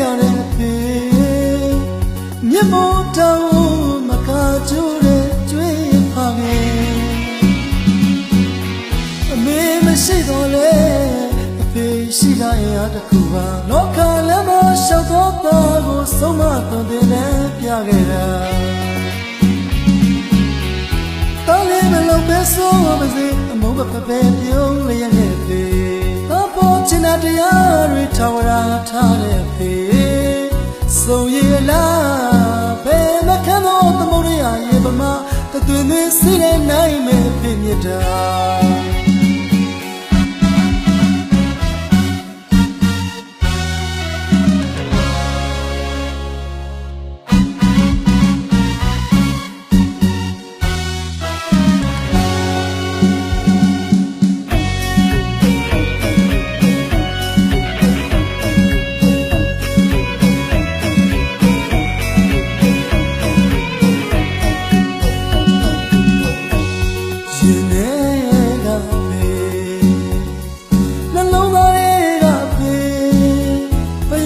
ရတဲ့ဖေမြတ်မို့တောင်းမကားကျိုးတဲ့ကျွေးဖာခဲ့အမေမရှိတော့လေအဖေရှိလာရင်အတခုပါလောကလမ်းမလျှောက်တော့တာကိုဆုံးမသွန်သင်နဲ့ပြခဲ့တာတော်လေးမလုံးပဲဆိုပါစေအမုန်းမဖပဲပြုံးလျက်နဲ့ဖေအ ပေါ်ချင်တဲ့တရားတွေထောင်ရာထားတဲ့ဖေစုံရည်လားဘယ်မခံတော့သမုဒ္ဒရာရေပမာတသွင်သွင်းစီးတဲ့နိုင်မဲ့ဖေမြတ်တာ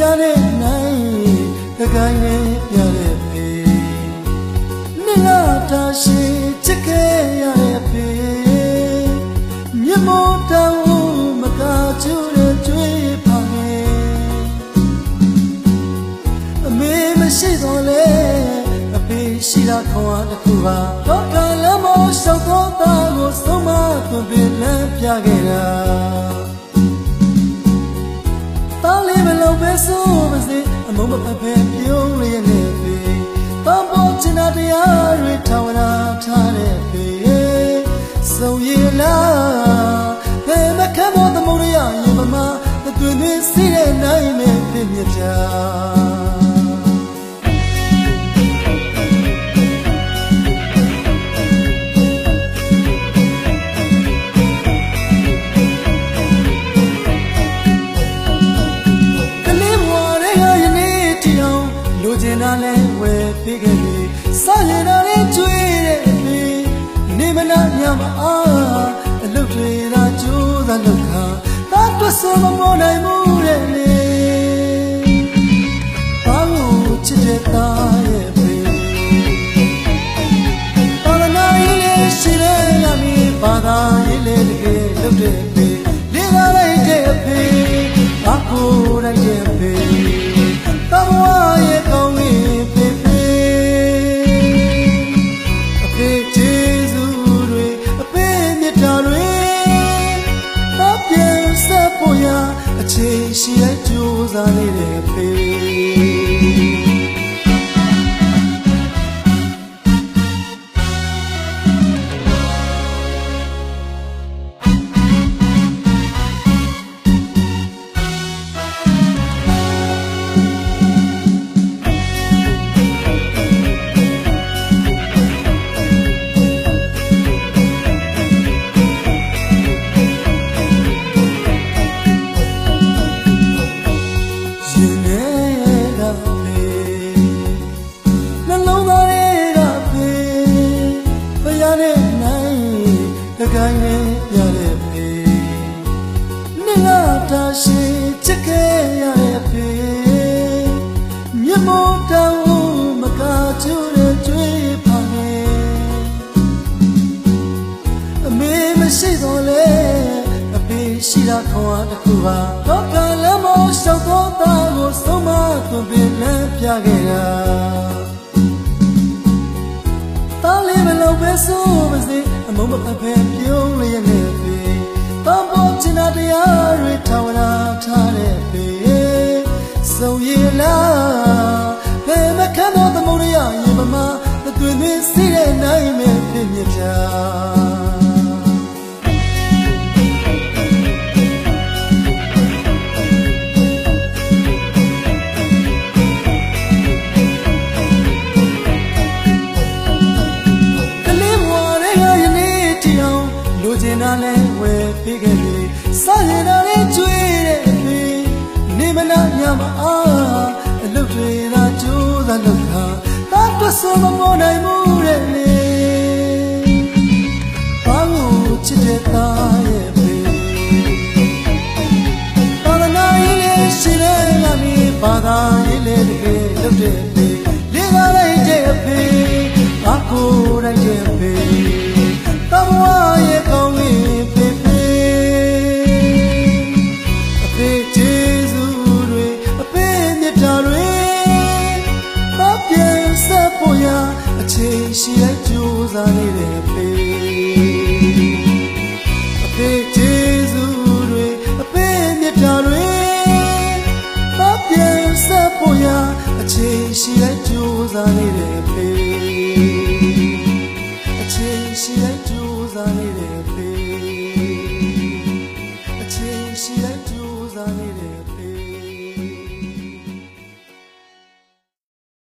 ဘုရားနဲ့နိုင်တကိုင်းနဲ့ပြတဲ့ဖေနိလာတာရှိချစ်ခဲ့ရတဲ့ဖေမြတ်မို့တောင်းမကားချူတဲ့ကျွေးပါခဲ့အမေမရှိတော့လေအဖေရှိတာခွန်အားတစ်ခုပါတော့ကလမ်းမောလျှောက်တော့တာကိုဆုံးမသွန်ပြလမ်းပြခဲ့တာတား ဆိုပါစေအမုန်းမဖက်ဖက်ပြုံးလျက်နဲ့ဖေတန်ဖို့ချင်တဲ့တရားတွေထောင်ရာထားတဲ့ဖေစုံရည်လားဘယ်မခံတော့သမုဒ္ဒရာရေပမာတွင်တွင်စီးတဲ့နိုင်မဲ့ဖြစ်မြပြ ကျင်တာလဲဝယ်ပေးခဲ့ပြီစောင့်ရတာလဲကျွေးတဲ့ပြီနေမနာညမအားအလုတ်တွေသာကြိုးစားလုပ်ခါတာတွတ်ဆိုမပေါ်နိုင်မှုတဲ့လေဘာလို့ချစ်တဲ့သားရဲ့ ကြိုးစားနေတဲ့ဖေ ရှိတာခွန်အားတစ်ခုပါတော့ကလမ်းမောလျှောက်တော့တာကိုဆုံးမသွန်ပြလမ်းပြခဲ့တာတားလေးမလုံးပဲဆိုပါစေအမုန်းမဖက်ဖက်ပြုံးလျက်နဲ့ဖေတန်ဖို့ချင်တဲ့တရားတွေထောင်ရာထားတဲ့ဖေစုံရည်လားဘယ်မခံတော့သမုဒ္ဒရာရေပမာတွင်တွင်စီးတဲ့နိုင်မဲ့ဖြစ်မြပြက ဘာ